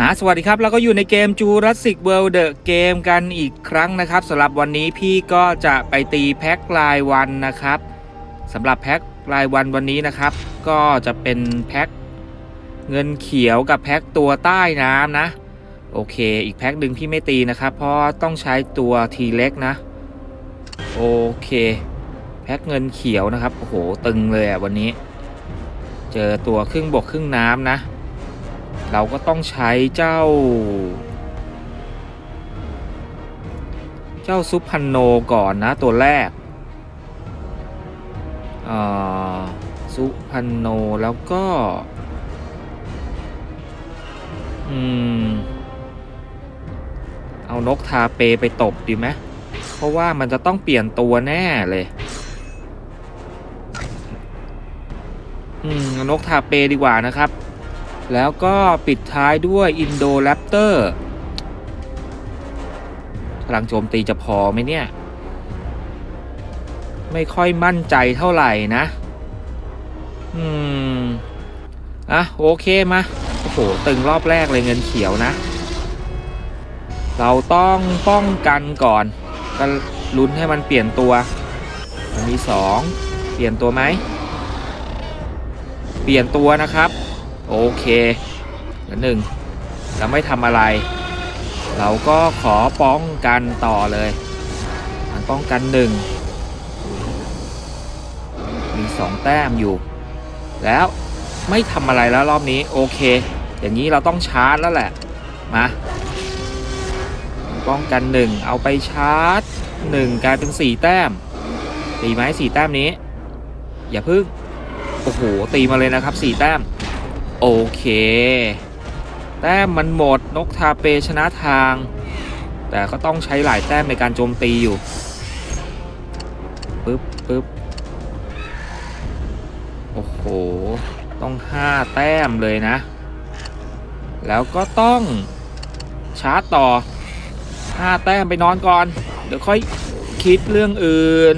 อ่าสวัสดีครับเราก็อยู่ในเกม Jurassic World The Game กันอีกครั้งนะครับสำหรับวันนี้พี่ก็จะไปตีแพ็ครายวันนะครับสำหรับแพ็ครายวันวันนี้นะครับ ก็จะเป็นแพ็คเงินเขียวกับแพ็คตัวใต้น้ำนะ โอเค อีกแพ็คหนึ่งพี่ไม่ตีนะครับ เพราะต้องใช้ตัวทีเล็กนะ โอเค แพ็คเงินเขียวนะครับ โอ้โห ตึงเลยอะวันนี้ เจอตัวครึ่งบกครึ่งน้ำนะ เราก็ต้องใช้เจ้า เจ้าซุปพันโนก่อนนะตัวแรกอ่อซุปพันโนแล้วก็ อืม เอานกทาเปไปตบดีไหมเพราะว่ามันจะต้องเปลี่ยนตัวแน่เลย นกทาเปดีกว่านะครับ แล้วก็ปิดท้ายด้วยอินโดแรปเตอร์พลังโจมตีจะพอไหมเนี่ย ไม่ค่อยมั่นใจเท่าไหร่นะ อืม อะ โอเคมา โอ้โห ตึงรอบแรกเลยเงินเขียวนะ เราต้องป้องกันก่อน ก็ลุ้นให้มันเปลี่ยนตัว มันมีสอง เปลี่ยนตัวไหม เปลี่ยนตัวนะครับ โอเคแล้วหนึ่งเราไม่ทำอะไร เราก็ขอป้องกันต่อเลยมันป้องกันหนึ่งมีสองแต้มอยู่ แล้วไม่ทำอะไรแล้วรอบนี้โอเค อย่างนี้เราต้องชาร์จแล้วแหละ มา ป้องกันหนึ่งเอาไปชาร์จหนึ่งกลายเป็นสี่แต้มตีไหมสี่แต้มนี้ อย่าพึ่ง โอ้โห ตีมาเลยนะครับสี่แต้ม โอเค แต้มมันหมดนกทาเปชนะทาง แต่ก็ต้องใช้หลายแต้มในการโจมตีอยู่ปึ๊บปึ๊บโอ้โห ต้องห้าแต้มเลยนะ แล้วก็ต้องชาร์จต่อห้าแต้มไปนอนก่อน เดี๋ยวค่อยคิดเรื่องอื่น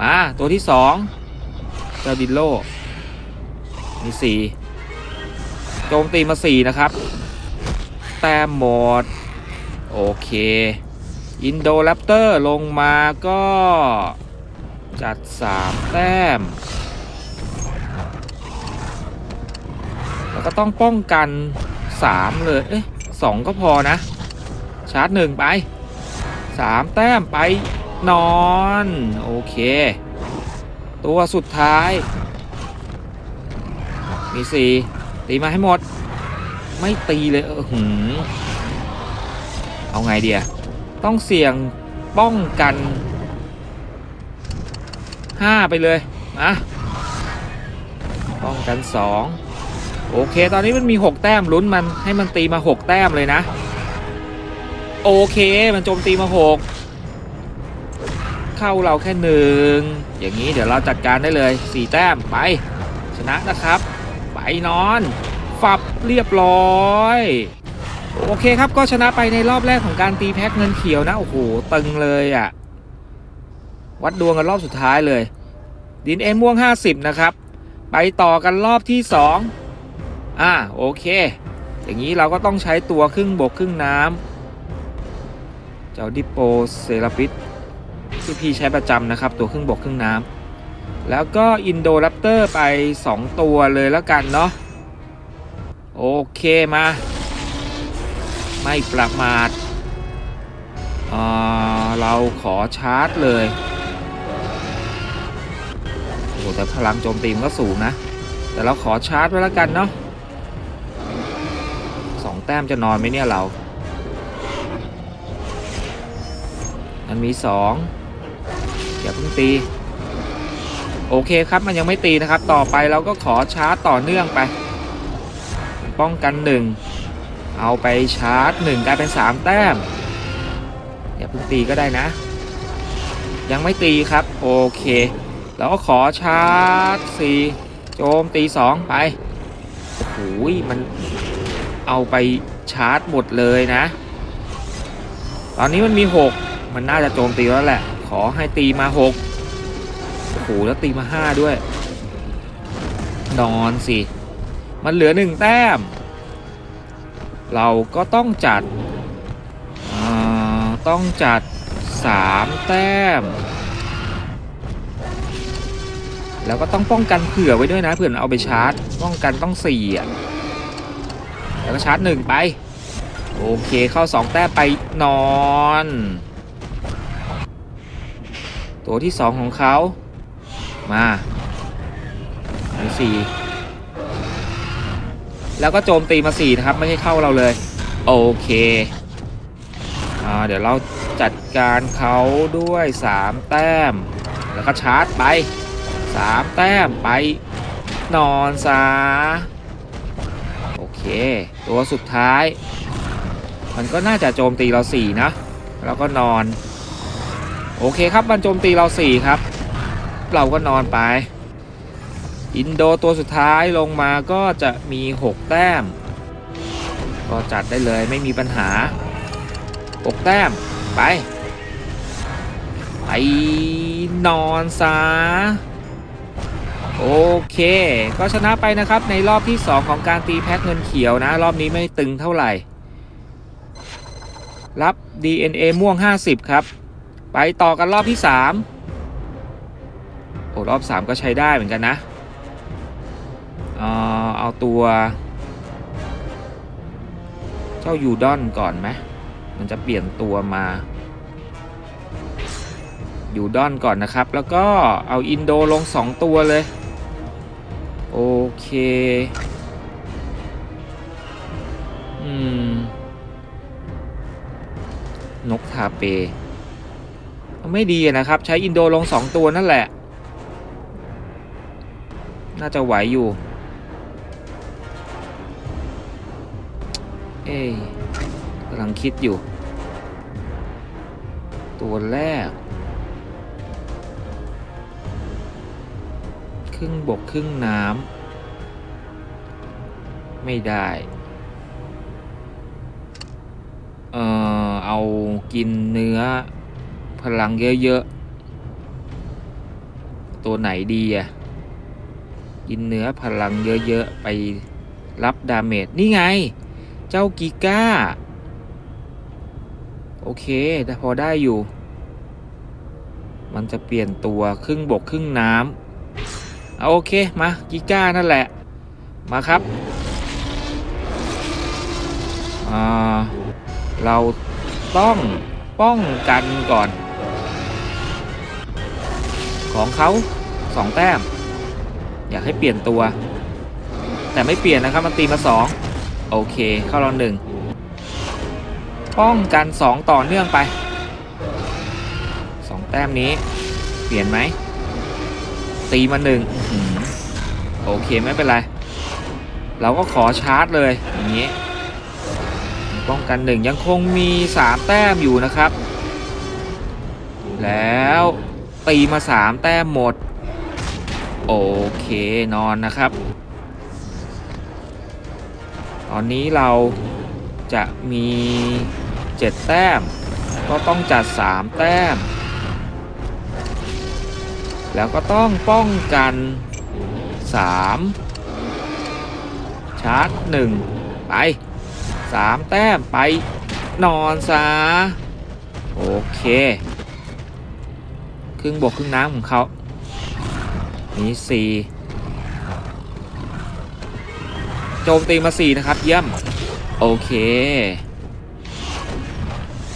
มา ตัวที่สอง เจ้าดิโลมีสี่โจมตีมาสี่นะครับ แต้มหมด โอเค อินโดแรปเตอร์ลงมาก็ จัดสามแต้ม แล้วก็ต้องป้องกันสามเลย เอ๊ะสองก็พอนะ ชาร์จหนึ่งไปสามแต้มไปนอน โอเค ตัวสุดท้าย มีสี่ตีมาให้หมด ไม่ตีเลยเออหืมเอาไงเดียต้องเสี่ยงป้องกันห้าไปเลยนะป้องกันสองโอเค ตอนนี้มันมีหกแต้มลุ้นมันให้มันตีมาหกแต้มเลยนะ โอเค มันโจมตีมาหก เข้าเราแค่หนึ่งอย่างนี้เดี๋ยวเราจัดการได้เลยสี่แต้มไป ชนะนะครับ ไปนอนฝับเรียบร้อยโอเคครับก็ชนะไปในรอบแรกของการตีแพ็คเงินเขียวนะโอ้โหตึงเลยอะ่ะ วัดดวงกันรอบสุดท้ายเลย ดินเอ็มม่วง 50 นะครับ ไปต่อกันรอบที่ 2 อ่าโอเค อย่างนี้เราก็ต้องใช้ตัวครึ่งบกครึ่งน้ำเจ้าดิโปเซราปิส ที่พี่ใช้ประจำนะครับ ตัวครึ่งบกครึ่งน้ำแล้วก็อินโดแรปเตอร์ไป 2 ตัวเลยแล้วกันเนาะโอเคมา ไม่ประมาทเอ่อเราขอชาร์จเลยโอ้แต่พลังโจมตีมันก็สูงนะ แต่เราขอชาร์จไว้แล้วกันเนาะสองแต้มจะนอนไหมเนี่ยเรา มันมีสอง อย่าเพิ่งตี โอเคครับมันยังไม่ตีนะครับ ต่อไปเราก็ขอชาร์จต่อเนื่องไป ป้องกันหนึ่งเอาไปชาร์จหนึ่งกลายเป็นสามแต้มอย่าเพิ่งตีก็ได้นะ ยังไม่ตีครับ โอเคแล้วก็ขอชาร์จสี่โจมตีสองไปโอ้โหมันเอาไปชาร์จหมดเลยนะ ตอนนี้มันมี 6 มันน่าจะโจมตีแล้วแหละ ขอให้ตีมา6โอ้โหแล้วตีมาห้าด้วย นอนสิ มันเหลือหนึ่งแต้ม เราก็ต้องจัดอ่าต้องจัดสามแต้ม แล้วก็ต้องป้องกันเผื่อไว้ด้วยนะเผื่อเอาไปชาร์จ ป้องกันต้องสี่อะแล้วก็ชาร์จหนึ่งไป โอเคเข้าสองแต้มไปนอน ตัวที่สองของเขา มาอันสี่แล้วก็โจมตีมาสี่นะครับ ไม่ให้เข้าเราเลย โอเคอ่าเดี๋ยวเราจัดการเขาด้วยสามแต้ม แล้วก็ชาร์จไปสามแต้มไปนอนซะโอเค ตัวสุดท้าย มันก็น่าจะโจมตีเราสี่นะ แล้วก็นอน โอเคครับมันโจมตีเราสี่ครับ เราก็นอนไป อินโดตัวสุดท้ายลงมาก็จะมี6แต้ม ก็จัดได้เลยไม่มีปัญหา6แต้มไปไปนอนซะโอเค ก็ชนะไปนะครับในรอบที่ 2 ของการตีแพ็คเงินเขียวนะ รอบนี้ไม่ตึงเท่าไหร่ รับ DNA ม่วง 50 ครับ ไปต่อกันรอบที่3โอ้รอบ3ก็ใช้ได้เหมือนกันนะเออเอาตัว เจ้ายูดอนก่อนไหมมันจะเปลี่ยนตัวมายูดอนก่อนนะครับ แล้วก็เอาอินโดลง 2 ตัวเลย โอเค อืม นกทาเป ไม่ดีนะครับ ใช้อินโดลง 2 ตัวนั่นแหละ น่าจะไหวอยู่ เอ้ยกำลังคิดอยู่ ตัวแรก ครึ่งบกครึ่งน้ำไม่ได้ เอ่อ เอากินเนื้อ พลังเยอะๆ ตัวไหนดีอะกินเนื้อพลังเยอะๆ ไปรับดาเมจ นี่ไง เจ้ากิก้า โอเค แต่พอได้อยู่ มันจะเปลี่ยนตัวครึ่งบกครึ่งน้ำเอาโอเค มากิก้านั่นแหละ มาครับ เราต้องป้องกันก่อน ของเขาสองแต้ม อยากให้เปลี่ยนตัว แต่ไม่เปลี่ยนนะครับมันตีมาสองโอเคเข้าเราหนึ่งป้องกันสองต่อเนื่องไปสองแต้มนี้ เปลี่ยนไหมตีมาหนึ่งโอเคไม่เป็นไร เราก็ขอชาร์จเลยอย่างนี้ ป้องกันหนึ่งยังคงมี3แต้มอยู่นะครับ แล้ว ตีมา3แต้มหมด โอเคนอนนะครับ ตอนนี้เราจะมี7แต้ม ก็ต้องจัด3แต้ม แล้วก็ต้องป้องกัน3ชาร์จ1ไปสามแต้มไปนอนซะโอเค ครึ่งบกครึ่งน้ำของเขามีสี่โจมตีมาสี่นะครับ เยี่ยม โอเค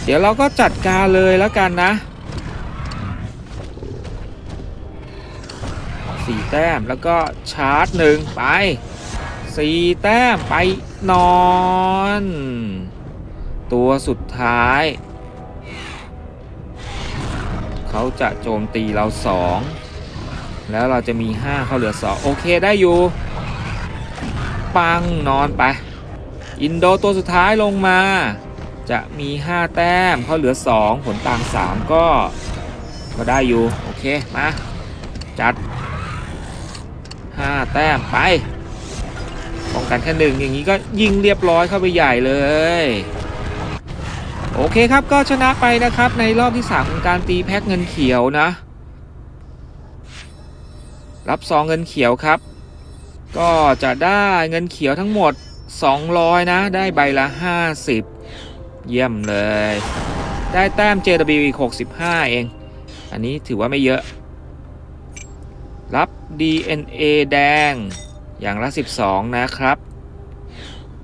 เดี๋ยวเราก็จัดการเลยแล้วกันนะสี่แต้มแล้วก็ชาร์จหนึ่งไปสี่แต้มไปนอน ตัวสุดท้าย เขาจะโจมตีเราสองแล้วเราจะมี 5 เขาเหลือ 2 โอเคได้อยู่ ปังนอนไป อินโดตัวสุดท้ายลงมา จะมี 5 แต้มเขาเหลือ 2 ผลต่าง 3 ก็ ก็ได้อยู่ โอเค มา จัด 5 แต้มไปป้องกันแค่หนึ่งอย่างนี้ก็ยิงเรียบร้อยเข้าไปใหญ่เลย โอเคครับก็ชนะไปนะครับในรอบที่3ของการตีแพ็คเงินเขียวนะ รับซองเงินเขียวครับ ก็จะได้เงินเขียวทั้งหมด 200 นะ ได้ใบละ 50 เยี่ยมเลย ได้แต้ม JW อีก 65 เอง อันนี้ถือว่าไม่เยอะ รับ DNA แดงอย่างละ 12 นะครับ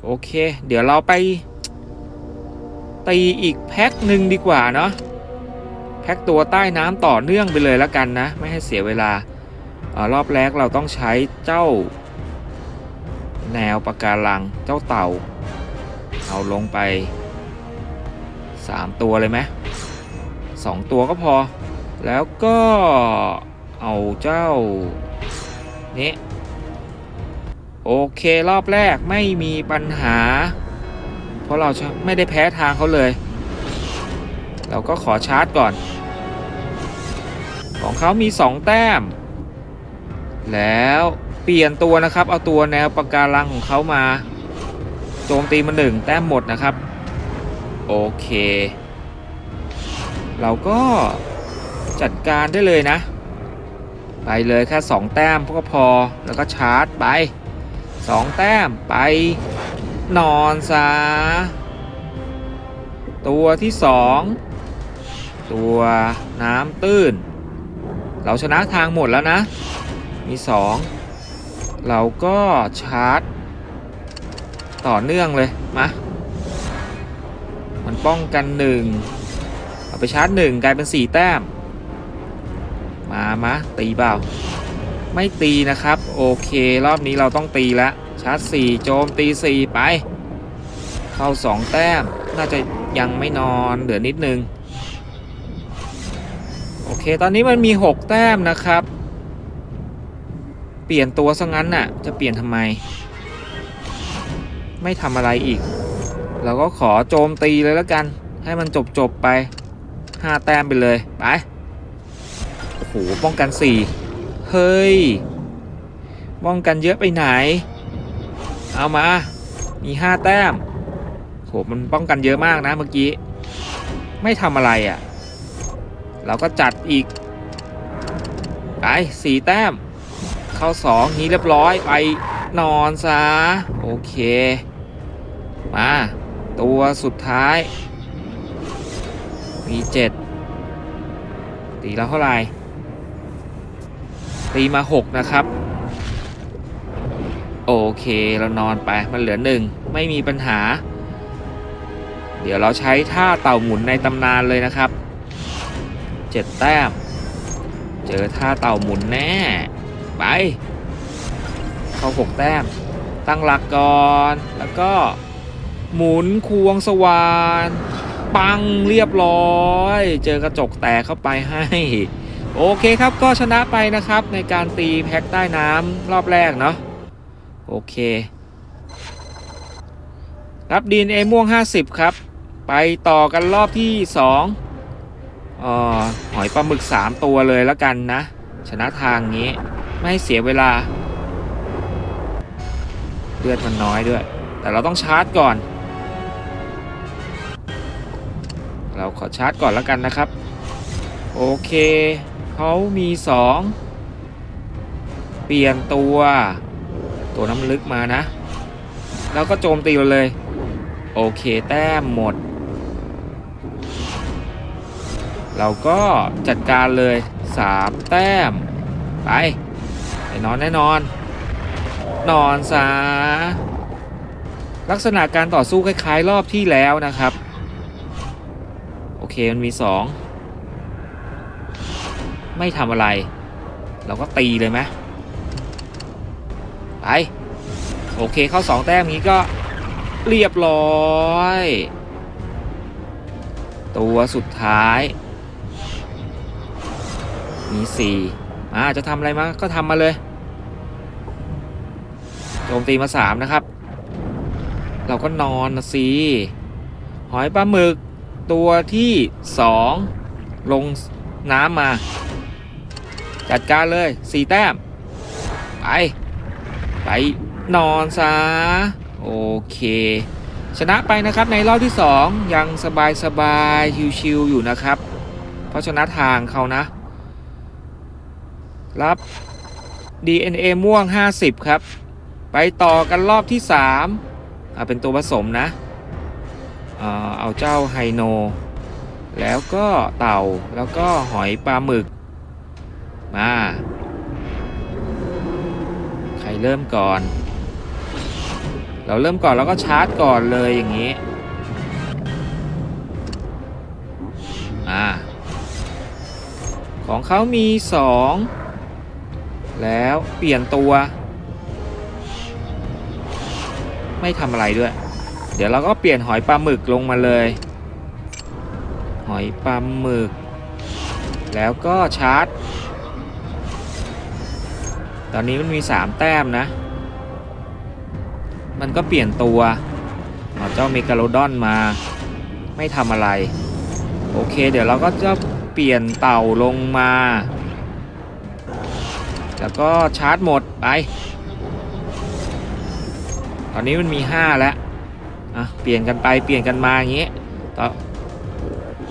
โอเค เดี๋ยวเราไป ตีอีกแพ็คหนึ่งดีกว่าเนาะแพ็คตัวใต้น้ำต่อเนื่องไปเลยแล้วกันนะ ไม่ให้เสียเวลาอารอบแรกเราต้องใช้เจ้า แนวปะการังเจ้าเต่า เอาลงไป 3 ตัวเลยไหมสองตัวก็พอ แล้วก็เอาเจ้านี้โอเครอบแรกไม่มีปัญหา เพราะเราไม่ได้แพ้ทางเขาเลย เราก็ขอชาร์จก่อน ของเขามี 2 แต้ม แล้วเปลี่ยนตัวนะครับ เอาตัวแนวปะการังของเขามา โจมตีมาหนึ่งแต้มหมดนะครับ โอเค เราก็จัดการได้เลยนะ ไปเลยแค่ 2 แต้มก็พอแล้วก็ชาร์จไป 2 แต้มไป นอนซะ ตัวที่2ตัวน้ำตื้น เราชนะทางหมดแล้วนะ มี2เราก็ชาร์จ ต่อเนื่องเลย มา มันป้องกันหนึ่งเอาไปชาร์จหนึ่งกลายเป็น4แต้ม มามาตีเปล่า ไม่ตีนะครับ โอเค รอบนี้เราต้องตีแล้ว ชาร์จ4โจมตี4ไป เข้า 2 แต้ม น่าจะยังไม่นอนเหลือนิดนึง โอเค ตอนนี้มันมี 6 แต้มนะครับ เปลี่ยนตัวซะงั้นน่ะ จะเปลี่ยนทำไม ไม่ทำอะไรอีก เราก็ขอโจมตีเลยแล้วกัน ให้มันจบจบๆไป 5 แต้มไปเลย ไป โอ้โห ป้องกัน 4 เฮ้ยป้องกันเยอะไปไหน เอามา มี 5 แต้มโหมันป้องกันเยอะมากนะเมื่อกี้ ไม่ทำอะไรอะ่ะ เราก็จัดอีก ไปสี่แต้ม เข้าสองนี้เรียบร้อยไปนอนซะ โอเค มา ตัวสุดท้าย มีเจ็ดตีแล้วเท่าไหร่ตีมาหกนะครับ โอเคเรานอนไปมันเหลือหนึ่งไม่มีปัญหา เดี๋ยวเราใช้ท่าเต่าหมุนในตำนานเลยนะครับเจ็ดแต้ม เจอท่าเต่าหมุนแน่ ไป เข้าหกแต้ม ตั้งหลักก่อน แล้วก็หมุนควงสว่านปังเรียบร้อย เจอกระจกแตกเข้าไปให้ โอเคครับก็ชนะไปนะครับในการตีแพ็คใต้น้ำรอบแรกเนาะ โอเค รับดีนเอม่วง 50 ครับ ไปต่อกันรอบที่2อ่อหอยปลาหมึก 3 ตัวเลยแล้วกันนะ ชนะทางนี้ ไม่ให้เสียเวลา เลือดมันน้อยด้วย แต่เราต้องชาร์จก่อน เราขอชาร์จก่อนแล้วกันนะครับ โอเค เขามี 2 เปลี่ยนตัว ตัวน้ำลึกมานะ แล้วก็โจมตีเราเลย โอเคแต้มหมด เราก็จัดการเลย3แต้ม ไปไปนอนแน่นอน นอนซะลักษณะการต่อสู้คล้ายๆ รอบที่แล้วนะครับ โอเคมันมี2ไม่ทำอะไร เราก็ตีเลยไหม ไป โอเคเข้า 2 แต้มนี้ก็เรียบร้อย ตัวสุดท้าย มีสี่าจะทำอะไรมาก็ทำมาเลยโจมตีมาสามนะครับ เราก็นอนนะสิหอยปลาหมึกตัวที่สองลงน้ำมา จัดการเลยสี่แต้ม ไป ไปนอนซะ โอเค ชนะไปนะครับในรอบที่ 2 ยังสบายสบายๆชิวๆอยู่นะครับ เพราะชนะทางเขานะ รับ DNA ม่วง 50 ครับ ไปต่อกันรอบที่3อ่าเป็นตัวผสมนะ เอาเจ้าไฮโน แล้วก็เต่าแล้วก็หอยปลาหมึก มา เริ่มก่อน เราเริ่มก่อนแล้วก็ชาร์จก่อนเลยอย่างนี้อ่าของเขามีสองแล้วเปลี่ยนตัว ไม่ทำอะไรด้วย เดี๋ยวเราก็เปลี่ยนหอยปลาหมึกลงมาเลย หอยปลาหมึก แล้วก็ชาร์จ อนนี้มันมี 3 แต้มนะ มันก็เปลี่ยนตัวเอาเจ้าเมกาโลดอนมาไม่ทำอะไร โอเค เดี๋ยวเราก็จะเปลี่ยนเต่าลงมา แล้วก็ชาร์จหมดไป ตอนนี้มันมี 5 แล้วอะเปลี่ยนกันไปเปลี่ยนกันมาอย่างงี้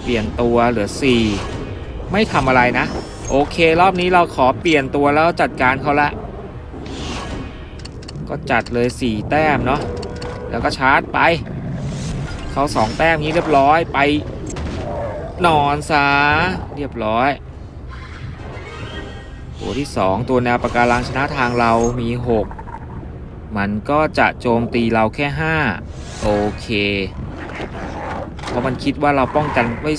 เปลี่ยนตัวเหลือ 4 ไม่ทำอะไรนะ โอเครอบนี้เราขอเปลี่ยนตัวแล้วจัดการเขาละ ก็จัดเลย 4 แต้มเนาะแล้วก็ชาร์จไป เขา2แต้มนี้เรียบร้อยไปนอนซะเรียบร้อย ตัวที่ 2 ตัวแนวปะการังชนะทางเรามี 6 มันก็จะโจมตีเราแค่ 5 โอเค เพราะมันคิดว่าเราป้องกันไว้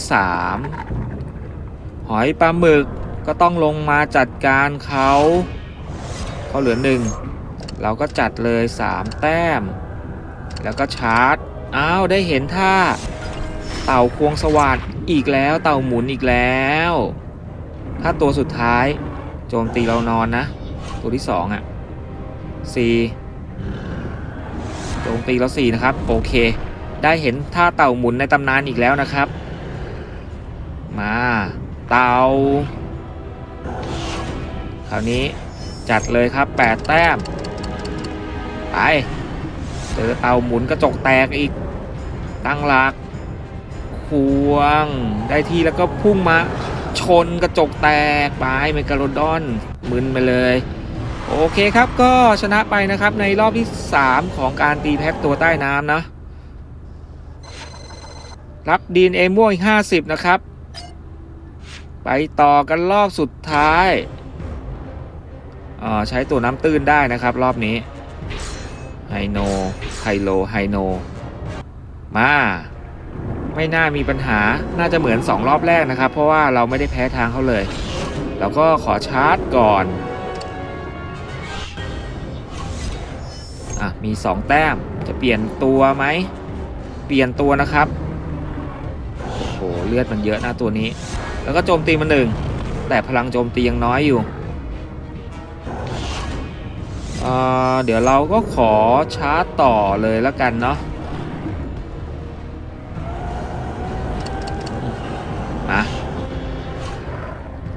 3 หอยปลาหมึก ก็ต้องลงมาจัดการเขาเขาเหลือหนึ่งเราก็จัดเลย 3 แต้ม แล้วก็ชาร์จอ้าวได้เห็นท่า เต่าควงสวัสดอีกแล้วเต่าหมุนอีกแล้ว ถ้าตัวสุดท้าย โจมตีเรานอนนะ ตัวที่สองอะสี่โจมตีเราสี่นะครับ โอเค ได้เห็นท่าเต่าหมุนในตำนานอีกแล้วนะครับ มา เต่า คราวนี้จัดเลยครับ 8 แต้ม ไป เจอเตาหมุนกระจกแตกอีก ตั้งหลักควง ได้ที่แล้วก็พุ่งมาชนกระจกแตกไปเมกาโลดอนมึนไปเลย โอเคครับก็ชนะไปนะครับในรอบที่ 3 ของการตีแพ็กตัวใต้น้ำนะรับดีนเอม่วงอีก 50 นะครับ ไปต่อกันรอบสุดท้าย ใช้ตัวน้ำตื้นได้นะครับ รอบนี้ไฮโนไฮโลไฮโนมา ไม่น่ามีปัญหาน่าจะเหมือน 2 รอบแรกนะครับ เพราะว่าเราไม่ได้แพ้ทางเขาเลย แล้วก็ขอชาร์จก่อนอะมี 2 แต้มจะเปลี่ยนตัวไหม เปลี่ยนตัวนะครับ โอ้โห เลือดมันเยอะนะตัวนี้ แล้วก็โจมตีมันหนึ่งแต่พลังโจมตียังน้อยอยู่ เดี๋ยวเราก็ขอชาร์จต่อเลยแล้วกันเนาะมา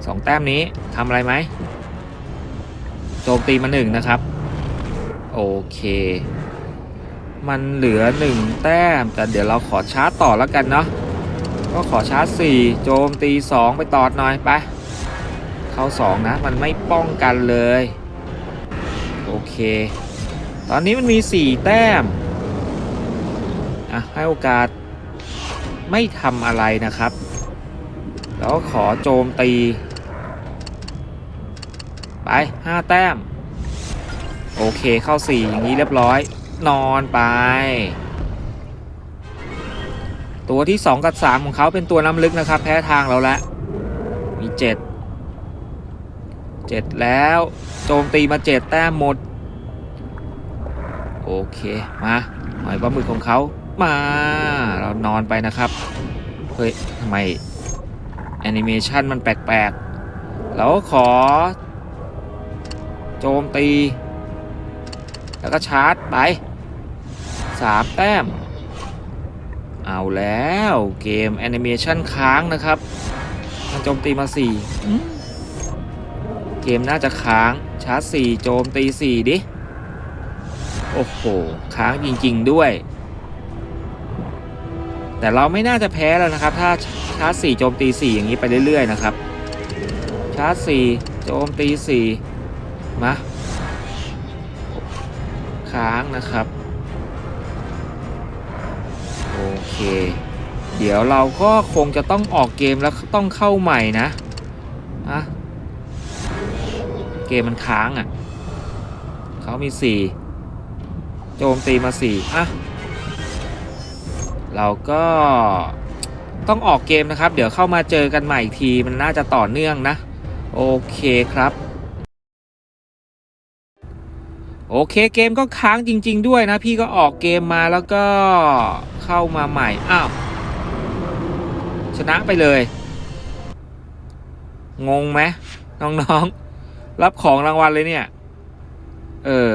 สองแต้มนี้ทำอะไรไหมโจมตีมาหนึ่งนะครับ โอเค มันเหลือหนึ่งแต้ม แต่เดี๋ยวเราขอชาร์จต่อแล้วกันเนาะก็ขอชาร์จสี่โจมตีสองไปตอดหน่อยไป เข้าสองนะ มันไม่ป้องกันเลย โอเค ตอนนี้มันมีสี่แต้ม อะ ให้โอกาสไม่ทำอะไรนะครับ แล้วขอโจมตี ไปห้าแต้ม โอเคเข้าสี่อย่างนี้เรียบร้อย นอนไป ตัวที่ 2 กับ 3 ของเขาเป็นตัวน้ำลึกนะครับ แพ้ทางเราแล้วมี 7 7แล้วโจมตีมา7แต้มหมด โอเค มาหอยปลาหมึกของเขามา เรานอนไปนะครับ เฮ้ยทำไมแอนิเมชันมันแปลกๆ เราก็ขอ โจมตี แล้วก็ชาร์จไป3แต้ม เอาแล้วเกมแอนิเมชันค้างนะครับมันโจมตีมา4อืม เกมน่าจะค้างชาร์จ4โจมตี4ดิ โอ้โห ค้างจริง ๆ ด้วย แต่เราไม่น่าจะแพ้แล้วนะครับ ถ้าชาร์จ4โจมตี4อย่างนี้ไปเรื่อยๆนะครับ ชาร์จ4โจมตี4มาค้างนะครับ โอเค เดี๋ยวเราก็คงจะต้องออกเกมแล้วต้องเข้าใหม่นะอะ กมมันค้างอะ่ะเขามีสี่โจมตีมาสี่อะ เราก็ต้องออกเกมนะครับ เดี๋ยวเข้ามาเจอกันใหม่อีกทีมันน่าจะต่อเนื่องนะ โอเคครับ โอเคเกมก็ค้างจริง ๆ ด้วยนะ พี่ก็ออกเกมมาแล้วก็เข้ามาใหม่ อ้าว ชนะไปเลย งงไหมน้อง ๆ รับของรางวัลเลยเนี่ย เออ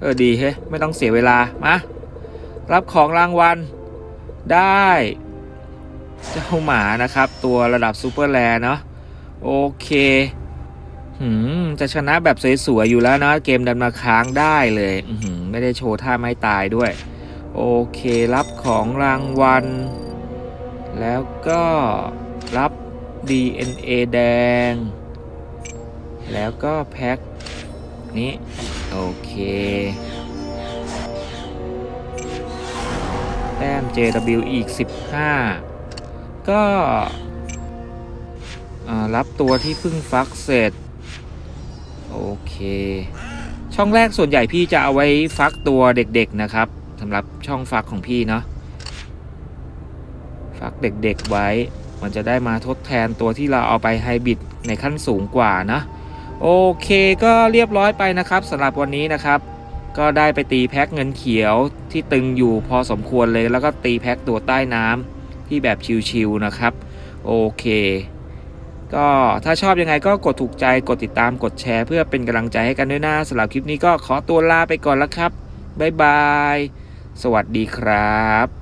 เออดีเฮ้ยไม่ต้องเสียเวลา มา รับของรางวัล ได้ เจ้าหมานะครับ ตัวระดับซูเปอร์แรเนาะ โอเคหืมจะชนะแบบสวยๆอยู่แล้วนะ เกมดันมาค้างได้เลยอือหือไม่ได้โชว์ท่าไม้ตายด้วย โอเครับของรางวัล แล้วก็รับ DNA แดง แล้วก็แพ็คนี้ โอเค แต้ม JW อีก 15 ก็รับตัวที่เพิ่งฟักเสร็จ โอเค ช่องแรกส่วนใหญ่พี่จะเอาไว้ฟักตัวเด็กๆนะครับสำหรับช่องฟักของพี่เนาะฟักเด็กๆไว้ มันจะได้มาทดแทนตัวที่เราเอาไปไฮบริดในขั้นสูงกว่านะ โอเคก็เรียบร้อยไปนะครับสำหรับวันนี้นะครับ ก็ได้ไปตีแพ็คเงินเขียวที่ตึงอยู่พอสมควรเลย แล้วก็ตีแพ็คตัวใต้น้ำที่แบบชิวๆนะครับ โอเค ก็ถ้าชอบยังไงก็กดถูกใจกดติดตามกดแชร์ เพื่อเป็นกำลังใจให้กันด้วยนะสำหรับคลิปนี้ก็ขอตัวลาไปก่อนแล้วครับบ๊ายบาย สวัสดีครับ